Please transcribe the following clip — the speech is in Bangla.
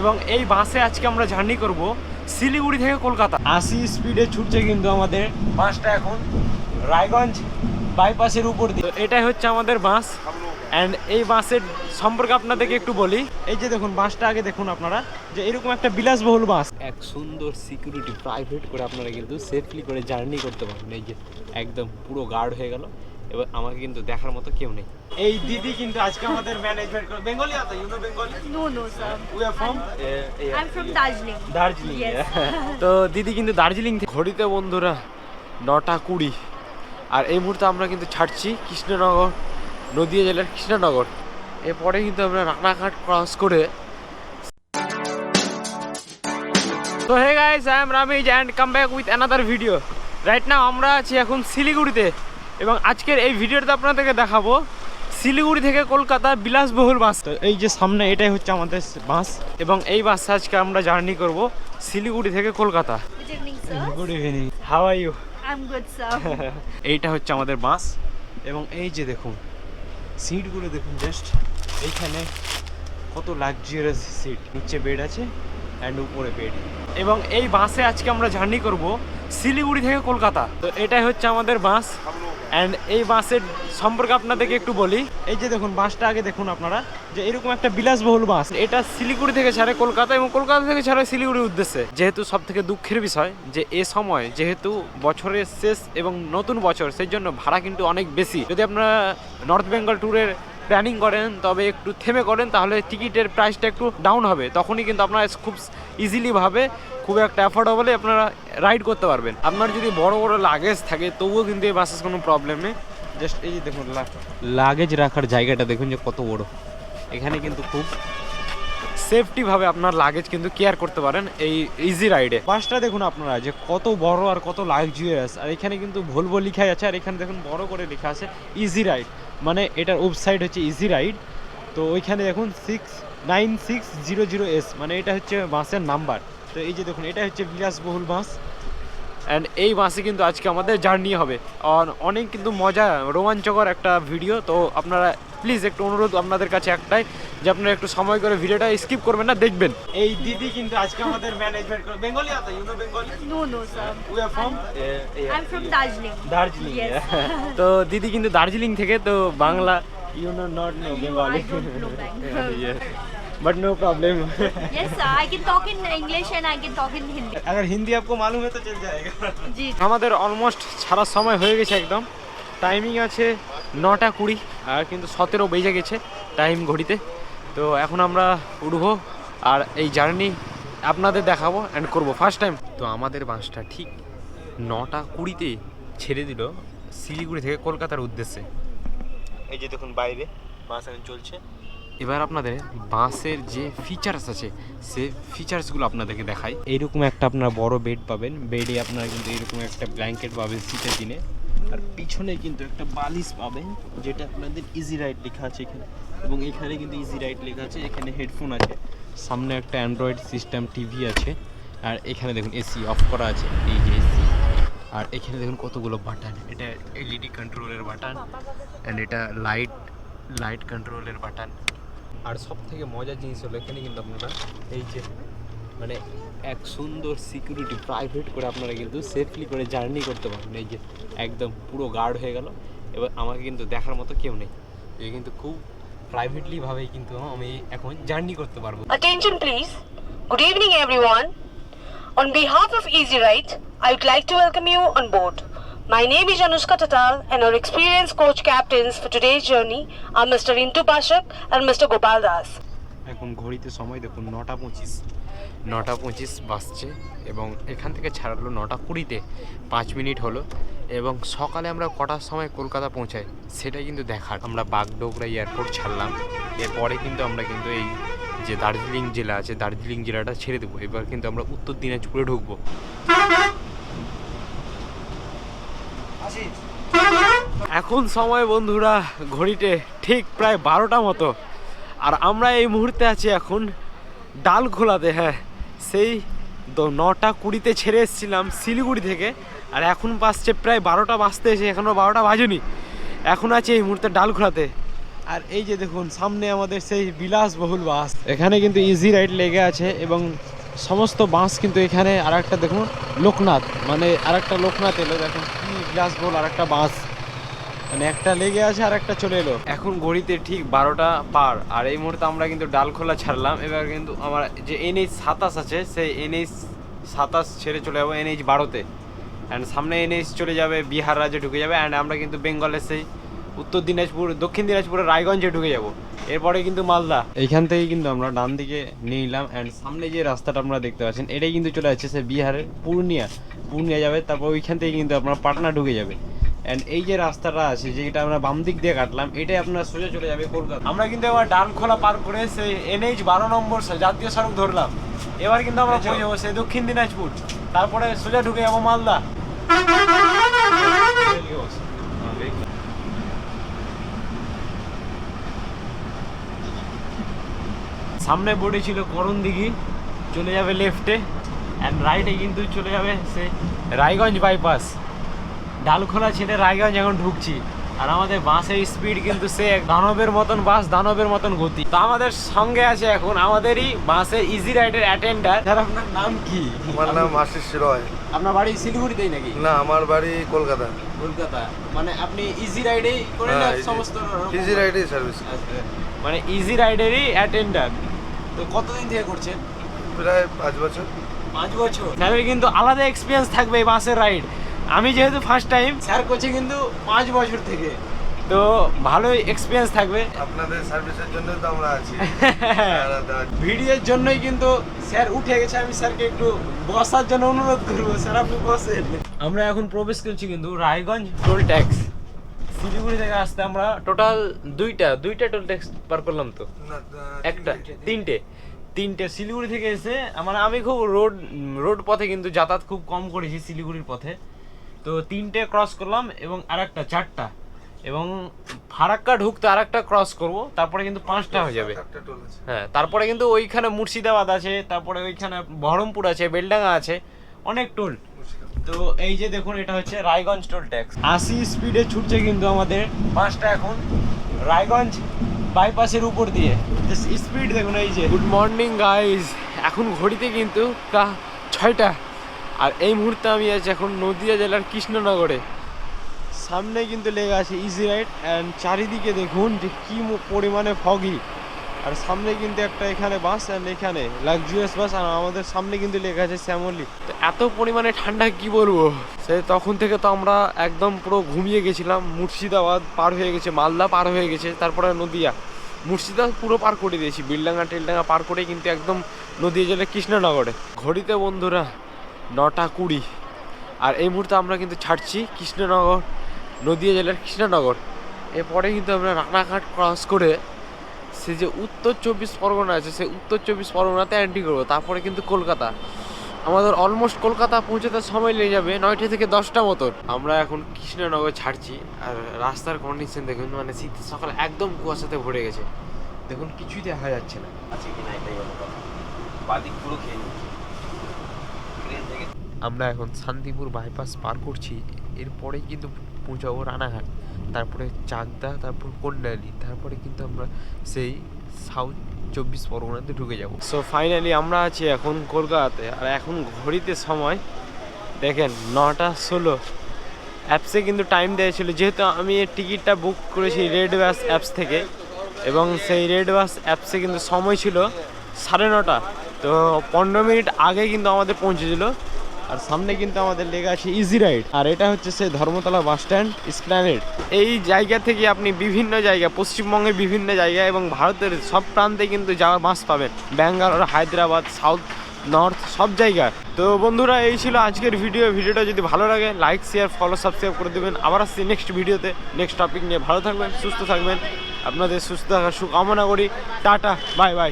এবং এই বাসে আজকে আমরা জার্নি করব শিলিগুড়ি থেকে কলকাতা। আশি স্পিডে ছুটছে কিন্তু আমাদের বাসটা এখন রায়গঞ্জ বাইপাসের উপর দিয়ে। এটাই হচ্ছে আমাদের বাস। অ্যান্ড এই বাসের সম্পর্কে আপনাদেরকে একটু বলি। এই যে দেখুন বাসটা আগে দেখুন আপনারা যে এরকম একটা বিলাসবহুল বাস। এক সুন্দর সিকিউরিটি প্রাইভেট করে আপনারা কিন্তু সেফলি করে জার্নি করতে পারবেন। এই যে একদম পুরো গার্ড হয়ে গেল। এবার আমাকে কিন্তু দেখার মতো কেউ নেই। এই দিদি কিন্তু আজকে আমাদের ম্যানেজমেন্ট করে বেঙ্গলি আতা you know Bengali No, no, sir. We are from I'm from Darjeeling. Darjeeling Yes. তো দিদি কিন্তু দার্জিলিং থেকে। ঘড়িতে বন্ধুরা নটা কুড়ি। আর এই মুহূর্তে আমরা কিন্তু ছাড়ছি কৃষ্ণনগর নদীয়া জেলার কৃষ্ণনগর। এরপরে কিন্তু আমরা রানাঘাট ক্রস করে তো hey guys I am Ramiz and come back with another video right now আমরা আছি এখন শিলিগুড়িতে। এবং আজকের এই ভিডিওতে আপনাদেরকে দেখাবো শিলিগুড়ি থেকে কলকাতা বিলাসবহুল বাস। তো এই যে সামনে এটাই হচ্ছে আমাদের বাস এবং এই বাসে আজকে আমরা জার্নি করব শিলিগুড়ি থেকে Kolkata. Good evening how are you. এইটা হচ্ছে আমাদের বাস এবং এই যে দেখুন সিটগুলো দেখুন জাস্ট এইখানে কত লাক্সারিয়াস সিট নিচে বেড আছে অ্যান্ড উপরে বেড এবং এই বাসে আজকে আমরা জার্নি করব শিলিগুড়ি থেকে কলকাতা। তো এটাই হচ্ছে আমাদের বাস। অ্যান্ড এই বাসের সম্পর্কে আপনাদেরকে একটু বলি। এই যে দেখুন, বাসটা আগে দেখুন আপনারা, যে এরকম একটা বিলাসবহুল বাস। এটা শিলিগুড়ি থেকে ছাড়ে কলকাতা এবং কলকাতা থেকে ছাড়ে শিলিগুড়ির উদ্দেশ্যে। যেহেতু সব থেকে দুঃখের বিষয়, যে এ সময় যেহেতু বছরের শেষ এবং নতুন বছর, সেই জন্য ভাড়া কিন্তু অনেক বেশি। যদি আপনারা নর্থ বেঙ্গল ট্যুরের প্ল্যানিং করেন, তবে একটু থেমে করেন, তাহলে টিকিটের প্রাইসটা একটু ডাউন হবে। তখনই কিন্তু আপনারা খুব ইজিলিভাবে খুব একটা অ্যাফোর্ডেবলে আপনারা রাইড করতে পারবেন। আপনার যদি বড় বড় লাগেজ থাকে, তবুও কিন্তু এই বাসের কোনো প্রবলেম নেই। জাস্ট এই যে দেখুন লাগেজ রাখার জায়গাটা দেখুন যে কত বড়। এখানে কিন্তু খুব সেফটি ভাবে আপনার লাগেজ কিন্তু কেয়ার করতে পারেন এই ইজি রাইডে বাসটা দেখুন আপনারা যে কত বড় আর কত লাক্সুরিয়াস আর এখানে কিন্তু ভলভো লেখা আছে আর এখানে দেখুন বড় করে লেখা আছে ইজি রাইড মানে এটার ওয়েবসাইট হচ্ছে ইজি রাইড তো ওইখানে দেখুন six nine six zero zero S মানে এটা হচ্ছে বাসের নাম্বার তো এই যে দেখুন এটা হচ্ছে বিলাসবহুল বাস। অ্যান্ড এই বাসে কিন্তু আজকে আমাদের জার্নি হবে। আর অনেক কিন্তু মজা রোমাঞ্চকর একটা ভিডিও তো আপনারা প্লিজ একটু অনুরোধ আপনাদের কাছে একটাই যে আপনারা একটু সময় করে ভিডিওটা স্কিপ করবেন না দেখবেন। এই দিদি কিন্তু আজকে আমাদের ম্যানেজমেন্ট করে Bengali atta you know Bengali no no sir we are from I am from Darjeeling Darjeeling তো দিদি কিন্তু দার্জিলিং থেকে তো Bangla you know not no Bengali but no problem yes sir I can talk in English and I can talk in Hindi अगर हिंदी आपको मालूम है तो चल जाएगा जी हमारे ऑलमोस्ट सारा समय हो गया एकदम টাইমিং আছে নটা কুড়ি আর কিন্তু সতেরো বেজে গেছে টাইম ঘড়িতে। তো এখন আমরা উঠবো আর এই জার্নি আপনাদের দেখাবো অ্যান্ড করব ফার্স্ট টাইম তো আমাদের বাসটা ঠিক নটা কুড়িতে ছেড়ে দিল শিলিগুড়ি থেকে কলকাতার উদ্দেশ্যে। এই যে দেখুন বাইরে বাস এখন চলছে। এবার আপনাদের বাসের যে ফিচার্স আছে সে ফিচার্সগুলো আপনাদেরকে দেখাই। এইরকম একটা আপনারা বড় বেড পাবেন। বেডে আপনারা কিন্তু এরকম একটা ব্ল্যাঙ্কেট পাবেন শীতের দিনে। আর পিছনে কিন্তু একটা বালিশ পাবেন, যেটা আপনাদের ইজি রাইড লেখা আছে এখানে। এবং এখানে কিন্তু ইজি রাইড লেখা আছে, এখানে হেডফোন আছে। সামনে একটা অ্যান্ড্রয়েড সিস্টেম টিভি আছে, আর এখানে দেখুন এসি অফ করা আছে, এই যে এসি আর এখানে দেখুন কতগুলো বাটন এটা এলইডি কন্ট্রোলের বাটন অ্যান্ড এটা লাইট লাইট কন্ট্রোলের বাটন আর সব থেকে মজার জিনিস হলো, এখানে কিন্তু আপনারা এই যে মানে এক সুন্দর সিকিউরিটি প্রাইভেট করে আপনারা কিন্তু সেফলি করে জার্নি করতে পারবেন। এই যে একদম পুরো গার্ড হয়ে গেল। এবার আমাকে কিন্তু দেখার মতো কেউ নেই। এই কিন্তু খুব প্রাইভেটলি ভাবে কিন্তু আমি এখন জার্নি করতে পারব। Attention please good evening everyone on behalf of easy right I would like to welcome you on board my name is Anushka turtle and our experience coach captains for today's journey R mister ইন্টু পাশক অ্যান্ড মিস্টার গোপাল দাস এখন ঘড়িতে সময় দেখুন নটা পঁচিশ। নটা পঁচিশ বাজছে এবং এখান থেকে ছাড়লো নটা কুড়িতে। পাঁচ মিনিট হলো এবং সকালে আমরা কটার সময় কলকাতা পৌঁছাই সেটা কিন্তু দেখার। আমরা বাগডোগরা এয়ারপোর্ট ছাড়লাম। এরপরে কিন্তু আমরা কিন্তু এই যে দার্জিলিং জেলা আছে, দার্জিলিং জেলাটা ছেড়ে দেবো। এবার কিন্তু আমরা উত্তর দিনাজপুরে ঢুকবো। এখন সময় বন্ধুরা ঘড়িতে ঠিক প্রায় বারোটা মতো। আর আমরা এই মুহূর্তে আছি এখন ডাল খোলাতে হ্যাঁ। সেই নটা কুড়িতে ছেড়ে এসেছিলাম শিলিগুড়ি থেকে। আর এখন বাসছে প্রায় বারোটা বাজতে এসে এখনও বারোটা বাজেনি। এখন আছে এই মুহূর্তে ডালখোলাতে আর এই যে দেখুন, সামনে আমাদের সেই বিলাসবহুল বাস। এখানে কিন্তু ইজি রাইড লেগে আছে এবং সমস্ত বাস কিন্তু এখানে আর একটা দেখুন, লোকনাথ। মানে আর একটা লোকনাথ এলো, দেখুন কি বিলাসবহুল আর একটা বাস। মানে একটা লেগে আছে আর একটা চলে এলো। এখন ঘড়িতে ঠিক বারোটা পার আর এই মুহূর্তে আমরা কিন্তু ডালখোলা ছাড়লাম। এবার কিন্তু আমার যে এনএইচ সাতাশ আছে সেই এনএইচ সাতাশ ছেড়ে চলে যাব এনএইচ বারোতে। অ্যান্ড সামনে এনএইচ চলে যাবে বিহার রাজ্যে ঢুকে যাবে অ্যান্ড আমরা কিন্তু বেঙ্গলের সেই উত্তর দিনাজপুর দক্ষিণ দিনাজপুরের রায়গঞ্জে ঢুকে যাব। এরপরে কিন্তু মালদা। এইখান থেকে কিন্তু আমরা ডান দিকে নিয়ে নিলাম অ্যান্ড সামনে যে রাস্তাটা আমরা দেখতে পাচ্ছেন এটাই কিন্তু চলে যাচ্ছে সে বিহারের পূর্ণিয়া। পূর্ণিয়া যাবে তারপর ওইখান থেকে কিন্তু আপনার পাটনা ঢুকে যাবে। অ্যান্ড এই যে রাস্তাটা আছে যেটা আমরা বাম দিক দিয়ে কাটলাম এটাই আপনার সোজা চলে যাবে কলকাতা। আমরা কিন্তু এবার ডানখোলা পার করে সেই এনএইচ বারো নম্বর জাতীয় সড়ক ধরলাম। এবার কিন্তু আমরা পৌঁছে যাব সেই দক্ষিণ দিনাজপুর। তারপরে সোজা ঢুকে যাব মালদা। সামনে বোর্ডে ছিল করণ দিঘি চলে যাবে লেফটে অ্যান্ড রাইটে কিন্তু চলে যাবে সে রায়গঞ্জ বাইপাস ডালখোলা ছেড়ে রায়গঞ্জ এখন ঢুকছি। আর আমাদের বাসের স্পিড কিন্তু সে দানবের মতন বাস দানবের মতন গতি। তো আমাদের সঙ্গে আছে এখন আমাদেরই বাসের ইজি রাইডের অ্যাটেন্ডার স্যার আপনার নাম কি? আমার নাম আশিস রয়। আপনার বাড়ি শিলিগুড়িতেই নাকি? না আমার বাড়ি কলকাতা। কলকাতা। মানে আপনি ইজি রাইডেই করেন সমস্ত ইজি রাইডে সার্ভিস। মানে ইজি রাইডেরই অ্যাটেন্ডার তো কতদিন থেকে করছেন? প্রায় পাঁচ বছর। পাঁচ বছর। স্যারের কিন্তু আলাদা এক্সপিরিয়েন্স থাকবে এই বাসের রাইড আমি যেহেতু ফার্স্ট টাইম স্যার করছে কিন্তু পাঁচ বছর থেকে। তো ভালোই এক্সপিরিয়েন্স থাকবে। আপনাদের সার্ভিসের জন্য তো আমরা আছি। ভিডিওর জন্যই কিন্তু স্যার উঠে গেছে আমি স্যারকে একটু বসার জন্য অনুরোধ করব। স্যার আপনি বসেন। আমরা এখন প্রবেশ করছি কিন্তু রায়গঞ্জ টোল ট্যাক্স শিলিগুড়ি থেকে আসতে আমরা টোটাল দুইটা দুইটা টোল ট্যাক্স পার করলাম তো। একটা তিনটে তিনটে। শিলিগুড়ি থেকে এসে মানে আমি খুব রোড রোড পথে কিন্তু যাতায়াত খুব কম করেছি শিলিগুড়ির পথে। তো তিনটে ক্রস করলাম এবং আরেকটা চারটা। এবং ফারাক্কা ঢুকতে আর একটা ক্রস করব তারপরে কিন্তু পাঁচটা হয়ে যাবে। একটা হ্যাঁ তারপরে কিন্তু ওইখানে মুর্শিদাবাদ আছে তারপরে ওইখানে বহরমপুর আছে বেলডাঙ্গা আছে অনেক টোল। তো এই যে দেখুন এটা হচ্ছে রায়গঞ্জ টোল ট্যাক্স। আশি স্পিডে ছুটছে কিন্তু আমাদের বাসটা এখন রায়গঞ্জ বাইপাসের উপর দিয়ে। স্পিড দেখুন এই যে। গুড মর্নিং গাইজ এখন ঘড়িতে কিন্তু তা ছয়টা। আর এই মুহূর্তে আমি আছি এখন নদিয়া জেলার কৃষ্ণনগরে। সামনে কিন্তু লেগে আছে ইজি রাইড অ্যান্ড চারিদিকে দেখুন যে কী পরিমাণে ফগি আর সামনে কিন্তু একটা এখানে বাস অ্যান্ড এখানে লাক্সুরিয়াস বাস আর আমাদের সামনে কিন্তু লেখা আছে শ্যামলি। তো এত পরিমাণে ঠান্ডা কি বলব? সে তখন থেকে তো আমরা একদম পুরো ঘুমিয়ে গেছিলাম মুর্শিদাবাদ পার হয়ে গেছে মালদা পার হয়ে গেছে তারপরে নদিয়া। মুর্শিদাবাদ পুরো পার করে দিয়েছি বিলডাঙ্গা টেলডাঙ্গা পার করে কিন্তু একদম নদিয়া জেলা কৃষ্ণনগরে। ঘড়িতে বন্ধুরা নটা কুড়ি। আর এই মুহূর্তে আমরা কিন্তু ছাড়ছি কৃষ্ণনগর, নদিয়া জেলার কৃষ্ণনগর। এরপরে কিন্তু আমরা রানাঘাট ক্রস করে সে যে উত্তর চব্বিশ পরগনা আছে, সেই উত্তর চব্বিশ পরগনাতে এন্ট্রি করব। তারপরে কিন্তু কলকাতা। আমাদের অলমোস্ট কলকাতা পৌঁছাতে সময় লেগে যাবে নয়টা থেকে দশটা মতন। আমরা এখন কৃষ্ণনগর ছাড়ছি। আর রাস্তার কন্ডিশন দেখুন মানে শীত সকালে একদম কুয়াশাতে ভরে গেছে। দেখুন, কিছুই দেখা যাচ্ছে না। আছে কি না এটাই বাদিক পুরো খেয়ে আমরা এখন শান্তিপুর বাইপাস পার করছি। এরপরেই কিন্তু পৌঁছাবো রানাঘাট, তারপরে চাকদা, তারপর কন্যালি, তারপরে কিন্তু আমরা সেই সাউথ চব্বিশ পরগনাতে ঢুকে যাব। সো ফাইনালি আমরা আছি এখন কলকাতাতে, আর এখন ঘড়িতে সময়, দেখেন নটা ষোলো। অ্যাপসে কিন্তু টাইম দেওয়া ছিল, যেহেতু আমি টিকিটটা বুক করেছি রেড বাস অ্যাপস থেকে, এবং সেই রেড বাস অ্যাপসে কিন্তু সময় ছিল সাড়ে নটা। তো পনেরো মিনিট আগে কিন্তু আমাদের পৌঁছেছিল আর সামনে কিন্তু আমাদের লেগে আছে ইজি রাইড আর এটা হচ্ছে সেই ধর্মতলা বাস স্ট্যান্ড স্প্ল্যানেড এই জায়গা থেকে আপনি বিভিন্ন জায়গা, পশ্চিমবঙ্গের বিভিন্ন জায়গা এবং ভারতের সব প্রান্তে কিন্তু যাওয়ার বাস পাবেন। ব্যাঙ্গালোর, হায়দ্রাবাদ, সাউথ, নর্থ, সব জায়গার তো বন্ধুরা, এই ছিল আজকের ভিডিও। ভিডিওটা যদি ভালো লাগে, লাইক শেয়ার ফলো সাবস্ক্রাইব করে দেবেন। আবার আসছি নেক্সট ভিডিওতে। নেক্সট টপিক নিয়ে ভালো থাকবেন, সুস্থ থাকবেন। আপনাদের সুস্থ থাকার সুকামনা করি। Tata bye bye